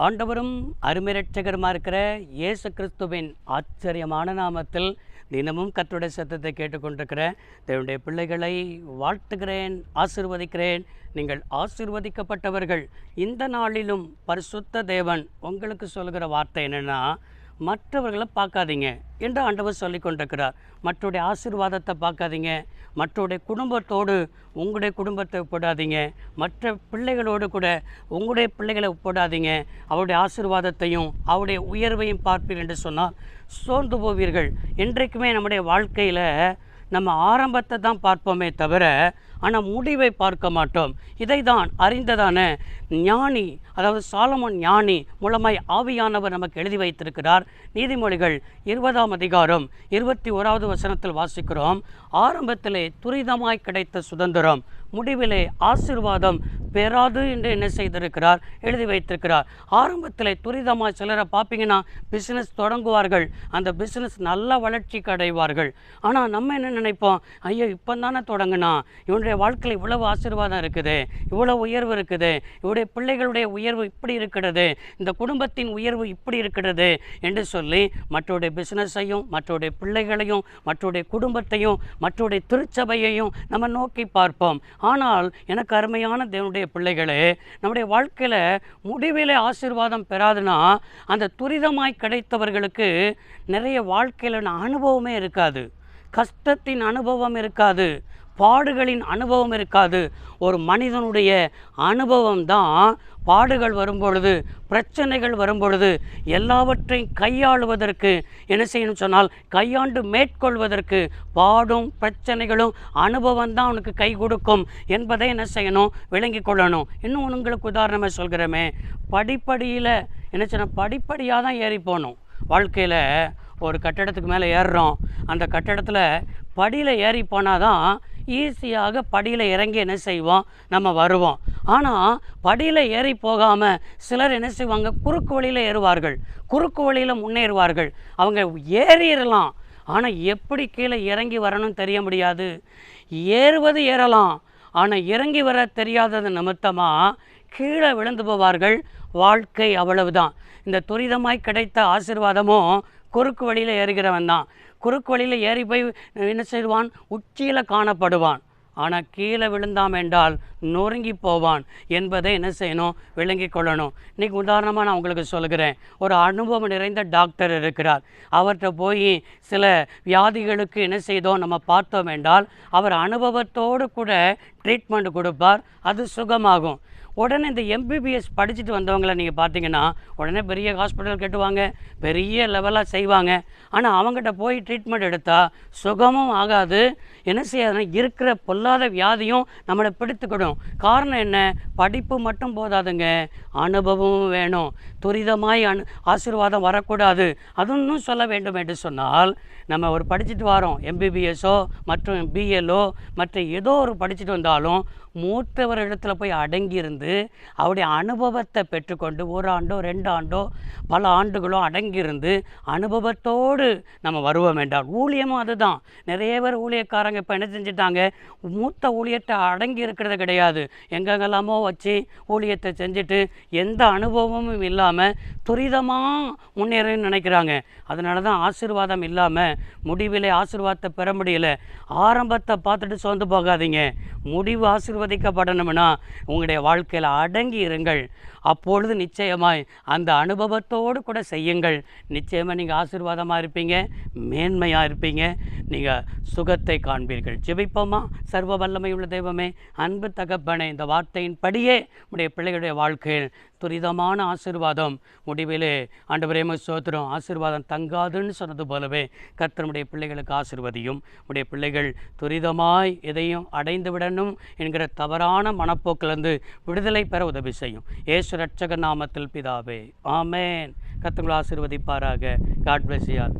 ஆண்டவரும் அருமிரட்சகருமா இருக்கிற இயேசு கிறிஸ்துவின் ஆச்சரியமான நாமத்தில் தினமும் கர்த்தருடைய சத்தத்தை கேட்டுக்கொண்டிருக்கிற தேவனுடைய பிள்ளைகளை வாழ்த்துகிறேன் ஆசிர்வதிக்கிறேன். நீங்கள் ஆசிர்வதிக்கப்பட்டவர்கள். இந்த நாளிலும் பரிசுத்த தேவன் உங்களுக்கு சொல்கிற வார்த்தை என்னென்னா மற்றவர்களை பார்க்காதீங்க என்று ஆண்டவர் சொல்லி கொண்டிருக்கிறார். மற்றோடைய ஆசீர்வாதத்தை பார்க்காதீங்க. மற்றோடைய குடும்பத்தோடு உங்களுடைய குடும்பத்தை ஒப்பிடாதீங்க. மற்ற பிள்ளைகளோடு கூட உங்களுடைய பிள்ளைகளை ஒப்பிடாதீங்க. அவருடைய ஆசீர்வாதத்தையும் அவருடைய உயர்வையும் பார்ப்பீர் என்று சொன்னால் சோர்ந்து போவீர்கள். என்றைக்குமே நம்முடைய வாழ்க்கையில் நம்ம ஆரம்பத்தை தான் பார்ப்போமே தவிர ஆனால் முடிவை பார்க்க மாட்டோம். இதை தான் அறிந்ததான ஞானி அதாவது சாலமன் ஞானி மூலமாய் ஆவியானவர் நமக்கு எழுதி வைத்திருக்கிறார். நீதிமொழிகள் இருபதாம் அதிகாரம் இருபத்தி ஓராவது வசனத்தில் வாசிக்கிறோம். ஆரம்பத்திலே துரிதமாய் கிடைத்த சுதந்திரம் முடிவிலே ஆசிர்வாதம் பெறாது என்று என்ன செய்திருக்கிறார்? எழுதி வைத்திருக்கிறார். ஆரம்பத்தில் துரிதமாக சிலரை பார்ப்பீங்கன்னா பிஸ்னஸ் தொடங்குவார்கள். அந்த பிஸ்னஸ் நல்ல வளர்ச்சிக்கு அடைவார்கள். ஆனால் நம்ம என்ன நினைப்போம்? ஐயோ இப்போ தானே தொடங்கினா? இவனுடைய வாழ்க்கையில் இவ்வளவு ஆசீர்வாதம் இருக்குது இவ்வளோ உயர்வு இருக்குது இவருடைய பிள்ளைகளுடைய உயர்வு இப்படி இருக்கிறது இந்த குடும்பத்தின் உயர்வு இப்படி இருக்கிறது என்று சொல்லி மற்றோடைய பிஸ்னஸையும் மற்றோடைய பிள்ளைகளையும் மற்றோடைய குடும்பத்தையும் மற்றோடைய திருச்சபையையும் நம்ம நோக்கி பார்ப்போம். ஆனால் எனக்கு அருமையான தேவனுடைய பிள்ளைகளே நம்முடைய வாழ்க்கையில் முடிவிலே ஆசீர்வாதம் பெறாதுன்னா அந்த துரிதமாய் கிடைத்தவர்களுக்கு நிறைய வாழ்க்கையில் அனுபவமே இருக்காது. கஷ்டத்தின் அனுபவம் இருக்காது. பாடுகளின் அனுபவம் இருக்காது. ஒரு மனிதனுடைய அனுபவம் தான் பாடுகள் வரும்பொழுது பிரச்சனைகள் வரும்பொழுது எல்லாவற்றையும் கையாளுவதற்கு என்ன செய்யணும் சொன்னால் கையாண்டு மேற்கொள்வதற்கு பாடும் பிரச்சனைகளும் அனுபவம் தான் அவனுக்கு கை கொடுக்கும் என்பதை என்ன செய்யணும்? விளங்கி கொள்ளணும். இன்னும் உங்களுக்கு உதாரணமாக சொல்கிறோமே. படிப்படியில் என்ன செய்யணும் படிப்படியாக தான் ஏறி போகணும். வாழ்க்கையில் ஒரு கட்டடத்துக்கு மேலே ஏறுறோம். அந்த கட்டடத்தில் படியில் ஏறி போனால் தான் ஈஸியாக படியில் இறங்கி என்ன செய்வோம்? நம்ம வருவோம். ஆனால் படியில் ஏறி போகாமல் சிலர் என்ன செய்வாங்க? குறுக்கு வழியில் ஏறுவார்கள். குறுக்கு வழியில் முன்னேறுவார்கள். அவங்க ஏறிடலாம் ஆனால் எப்படி கீழே இறங்கி வரணும்னு தெரிய முடியாது. ஏறுவது ஏறலாம். ஆனால் இறங்கி வர தெரியாதது நிமித்தமாக கீழே விழுந்து போவார்கள். வாழ்க்கை அவ்வளவுதான். இந்த துரிதமாய் கிடைத்த ஆசீர்வாதமும் குறுக்கு வழியில் ஏறுகிறவன் தான். குறுக்கு வழியில் ஏறி போய் என்ன செய்வான்? உச்சியில் காணப்படுவான். ஆனால் கீழே விழுந்தாம் என்றால் நொறுங்கி போவான் என்பதை என்ன செய்யணும்? விளங்கி கொள்ளணும். இன்றைக்கி உதாரணமாக நான் உங்களுக்கு சொல்கிறேன் ஒரு அனுபவம் நிறைந்த டாக்டர் இருக்கிறார். அவர்கிட்ட போய் சில வியாதிகளுக்கு என்ன செய்தோம்? நம்ம பார்த்தோம் என்றால் அவர் அனுபவத்தோடு கூட ட்ரீட்மெண்ட் கொடுப்பார் அது சுகமாகும். உடனே இந்த எம்பிபிஎஸ் படிச்சுட்டு வந்தவங்களை நீங்கள் பார்த்தீங்கன்னா உடனே பெரிய ஹாஸ்பிட்டல் கட்டுவாங்க பெரிய லெவலாக செய்வாங்க. ஆனால் அவங்ககிட்ட போய் ட்ரீட்மெண்ட் எடுத்தால் சுகமும் ஆகாது. என்ன செய்யாதுன்னா இருக்கிற பொல்லாத வியாதியும் நம்மளை பிடித்துக்கிடும். காரணம் என்ன? படிப்பு மட்டும் போதாதுங்க. அனுபவமும் வேணும். துரிதமாய் அனு ஆசீர்வாதம் வரக்கூடாது. அதுவும் சொல்ல வேண்டும் என்று சொன்னால் நம்ம ஒரு படிச்சுட்டு வரோம். எம்பிபிஎஸ்ஸோ மற்றும் பிஎல்ஓ மற்ற ஏதோ ஒரு படிச்சுட்டு வந்தாலும் மூத்தவரிடத்தில் போய் அடங்கியிருந்து அவருடைய அனுபவத்தை பெற்றுக்கொண்டு ஒரு ஆண்டோ ரெண்டு ஆண்டோ பல ஆண்டுகளோ அடங்கியிருந்து அனுபவத்தோடு நம்ம வருவோம் என்றால் ஊழியமும் அதுதான். நிறைய பேர் ஊழியக்காரங்க இப்போ என்ன செஞ்சுட்டாங்க? மூத்த ஊழியத்தை அடங்கி இருக்கிறது கிடையாது. எங்கெங்கெல்லாமோ வச்சு ஊழியத்தை செஞ்சுட்டு எந்த அனுபவமும் இல்லாமல் துரிதமாக முன்னேறன்னு நினைக்கிறாங்க. அதனால தான் ஆசீர்வாதம் இல்லாமல் முடிவிலே ஆசீர்வாதத்தை பெற முடியல. ஆரம்பத்தை பார்த்துட்டு சோர்ந்து போகாதீங்க. முடிவு ஆசீர்வதிக்கப்படணும்னா உங்களுடைய வாழ்க்கையில் அடங்கி இருங்கள். அப்பொழுது நிச்சயமாய் அந்த அனுபவத்தோடு கூட செய்யுங்கள். நிச்சயமாக நீங்கள் ஆசீர்வாதமாக இருப்பீங்க மேன்மையாக இருப்பீங்க. நீங்கள் சுகத்தை காண்பீர்கள். ஜெபிப்போமா? சர்வ வல்லமை உள்ள தெய்வமே அன்பு தகப்பனே இந்த வார்த்தையின் படியே உடைய பிள்ளைகளுடைய வாழ்க்கையில் துரிதமான ஆசீர்வாதம். முடிவிலே பிரேம சோத்திரம் ஆசீர்வாதம் தங்காதுன்னு சொன்னது போலவே கர்த்தனுடைய பிள்ளைகளுக்கு ஆசிர்வதியும். உடைய பிள்ளைகள் துரிதமாய் எதையும் அடைந்து விடணும் என்கிற தவறான மனப்போக்கிலிருந்து விடுதலை பெற உதவி செய்யும். ஏசு ரட்சக நாமத்தில் பிதாவே ஆமேன். கர்த்தங்களை ஆசீர்வதிப்பாராக. காட் பிளஸ் யார்